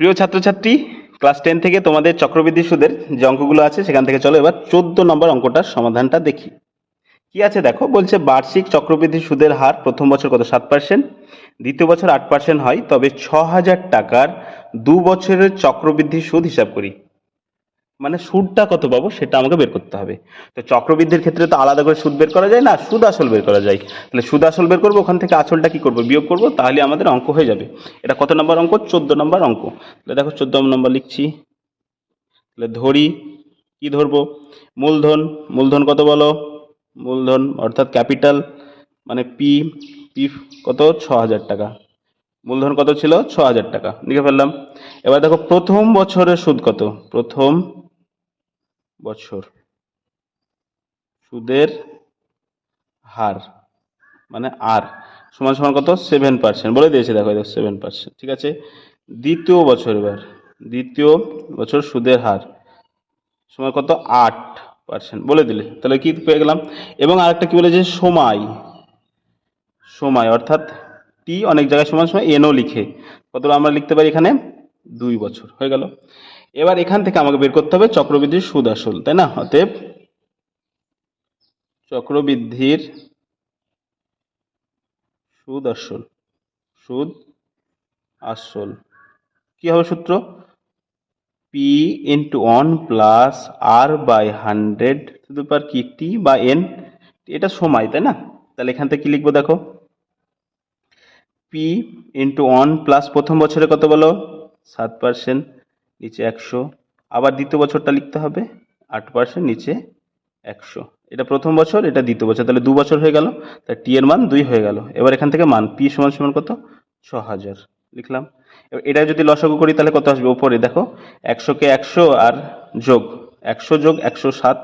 প্রিয় ছাত্রছাত্রী class ten থেকে তোমাদের চক্রবৃদ্ধি সুদের যে অঙ্কগুলো আছে, সেখান থেকে চলো এবার চোদ্দ নম্বর অঙ্কটার সমাধানটা দেখি। কি আছে দেখো? বলছে বার্ষিক চক্রবৃদ্ধি সুদের হার প্রথম বছর কত? সাত পার্সেন্ট দ্বিতীয় বছর আট পার্সেন্ট হয়, তবে ছ হাজার টাকার দু বছরের চক্রবৃদ্ধি সুদ হিসাব করি। মানে সুদটা কত পাবো সেটা আমাকে বের করতে হবে। তো চক্রবৃদ্ধির ক্ষেত্রে তো আলাদা করে সুদ বের করা যায় না, সুদ আসল বের করা যায়। তাহলে সুদ আসল বের করব, ওখান থেকে আসলটা কি করব, বিয়োগ করব, তাহলে আমাদের অঙ্ক হয়ে যাবে। এটা কত নম্বর অঙ্ক? চোদ্দ নম্বর অঙ্ক। তাহলে দেখো চোদ্দ নম্বর লিখছি। তাহলে ধরি, কি ধরবো? মূলধন মূলধন কত বলো? মূলধন অর্থাৎ ক্যাপিটাল মানে পি পি কত? ছ হাজার টাকা। মূলধন কত ছিল? ছ হাজার টাকা। লিখে ফেললাম। এবার দেখো প্রথম বছরের সুদ কত? প্রথম বছর। সুদের হার মানে আর, সমান সমান কত? সেভেন পার্সেন্ট বলে দিয়েছে দেখো সেভেন পার্সেন্ট ঠিক আছে? দ্বিতীয় বছর এবার, দ্বিতীয় বছর সুদের হার সময় কত? আট পার্সেন্ট বলে দিলে। তাহলে কি পেয়ে গেলাম? এবং আরেকটা কি বলেছে? সময়। সময়, অর্থাৎ টি অনেক জায়গায় সমান সময় এনও লিখে। কতটা আমরা লিখতে পারি এখানে? দুই বছর। হয়ে গেল। এবার এখান থেকে আমাকে বের করতে হবে চক্রবৃদ্ধির সুদ আসল তাই না? অতএব চক্রবৃদ্ধির সুদ আসল সুদ আসল। কি হবে সূত্র? P into one plus R by hundred to power কি টি বা এন এটা সময়, তাই না? তাহলে এখান থেকে কি লিখব দেখো? পি ইন্টু ওয়ান প্লাস প্রথম বছরে কত বলো? সাত পার্সেন্ট নিচে একশো। আবার দ্বিতীয় বছরটা লিখতে হবে, আট পার্সেন্ট নিচে একশো। এটা প্রথম বছর, এটা দ্বিতীয় বছর। তাহলে দু বছর হয়ে গেল, তা টি এর মান দুই হয়ে গেল। এবার এখান থেকে মান, পি সমান সমান কত? ছ হাজার, লিখলাম। এবার এটা যদি লসাগু করি, তাহলে কত আসবে ওপরে দেখো একশোকে একশো আর যোগ, একশো যোগ একশো সাত,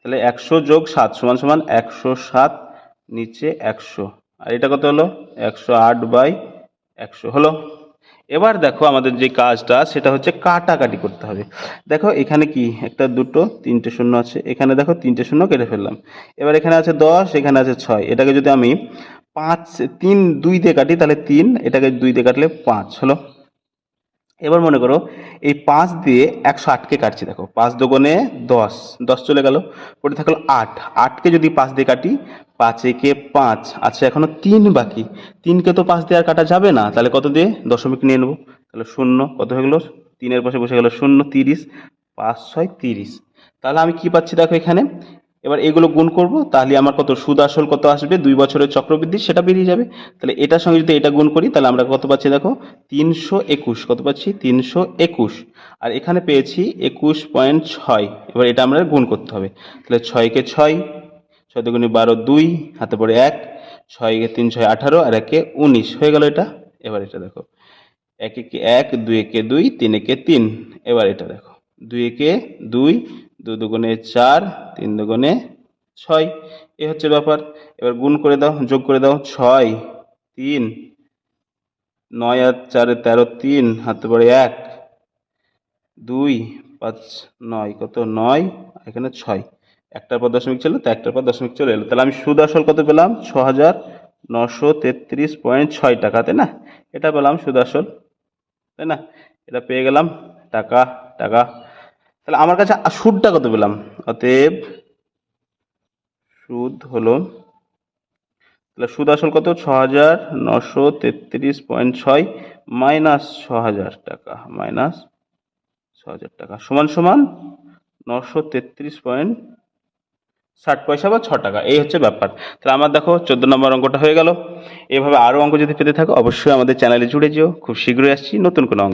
তাহলে একশো যোগ সাত সমান সমান একশো সাত নিচে একশো। আর এটা কত হলো? একশো আট বাই একশো। হলো? এবার দেখো আমাদের যে কাজটা, সেটা হচ্ছে কাটাকাটি করতে হবে। দেখো এখানে কি? একটা, দুটো, তিনটে, শূন্য আছে। এখানে দেখো তিনটে, শূন্য কেটে ফেললাম। এবার এখানে আছে দশ, এখানে আছে ছয়। এটাকে যদি আমি পাঁচ, তিন, দুই দিয়ে কাটি, তাহলে তিন। এটাকে দুই দিয়ে কাটলে পাঁচ। হলো? এবার মনে করো, এই পাঁচ দিয়ে একশো আটকে কাটছি, দেখো, পাঁচ দোকানে দশ দশ চলে গেল, পড়ে থাকল আট আটকে যদি পাঁচ দিয়ে কাটি, পাঁচ একে পাঁচ আচ্ছা এখনও তিন বাকি তিনকে তো পাঁচ দিয়ে আর কাটা যাবে না, তাহলে কত দিয়ে? দশমিক নিয়ে নেব, তাহলে শূন্য, কত হয়ে গেলো? তিনের পাশে বসে গেল শূন্য তিরিশ, পাঁচ ছয় তিরিশ, তাহলে আমি কি পাচ্ছি দেখো এখানে? এবার এগুলো গুণ করব, তাহলে আমার কত সুদ আসল কত আসবে, দুই বছরের চক্রবৃদ্ধি সেটা বেরিয়ে যাবে। তাহলে এটার সঙ্গে যদি এটা গুণ করি, তাহলে আমরা কত পাচ্ছি দেখো? তিনশো একুশ। কত পাচ্ছি? তিনশো একুশ। আর এখানে পেয়েছি একুশ পয়েন্ট ছয়। এবার এটা আমরা গুণ করতে হবে। তাহলে ছয়কে ছয় ছয় দুগুণে বারো দুই, হাতে পড়ে এক ছয় একে তিন ছয় আঠারো, আর একে উনিশ। হয়ে গেল এটা। এবার এটা দেখো। এক একে এক দুই একে দুই তিন। একে তিন এবার এটা দেখো। দুই একে দুই দু দুগুণে চার, তিন দুগুণে ছয়। এ হচ্ছে ব্যাপার। এবার গুণ করে দাও, যোগ করে দাও, ছয়, তিন, নয় আর চারে তেরো, তিন, হাতে পড়ে এক, দুই, পাঁচ, নয়, কত? নয় এখানে ছয়। একটার পর দশমিক ছিল তো একটার পর দশমিক চলে এলো। তাহলে আমি সুদ আসল কত পেলাম? ছ হাজার নশো তেত্রিশ পয়েন্ট ছয় টাকা, তাই না? এটা পেলাম সুদ আসল, তাই না? এটা পেয়ে গেলাম টাকা টাকা। তাহলে আমার কাছে সুদটা কত পেলাম? অতএব সুদ হলো, তাহলে সুদ আসল কত? ছ হাজার নশো তেত্রিশ পয়েন্ট ছয় মাইনাস ছ হাজার টাকা, মাইনাস ছ হাজার টাকা, সমান সমান নশো তেত্রিশ পয়েন্ট ষাট পয়সা বা ছ টাকা, এই হচ্ছে ব্যাপার। তাহলে আমার দেখো চোদ্দ নম্বর অঙ্কটা হয়ে গেল। এভাবে আরও অঙ্ক যদি পেতে থাকো, অবশ্যই আমাদের চ্যানেলে জুড়ে যেও। খুব শীঘ্রই আসছি নতুন কোনো অঙ্ক